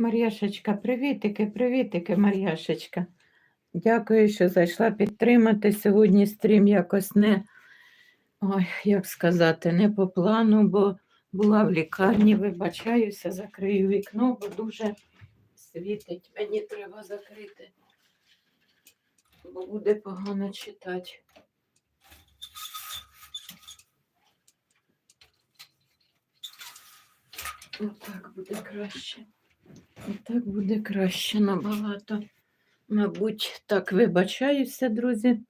Мар'яшечка, привітики, привітики, Мар'яшечка. Дякую, що зайшла підтримати. Сьогодні стрім якось не, ой, як сказати, не по плану, бо була в лікарні, вибачаюся, закрию вікно, бо дуже світить. Мені треба закрити, бо буде погано читати. Отак буде краще. Отак буде краще набагато. Мабуть, так вибачаюся, друзі.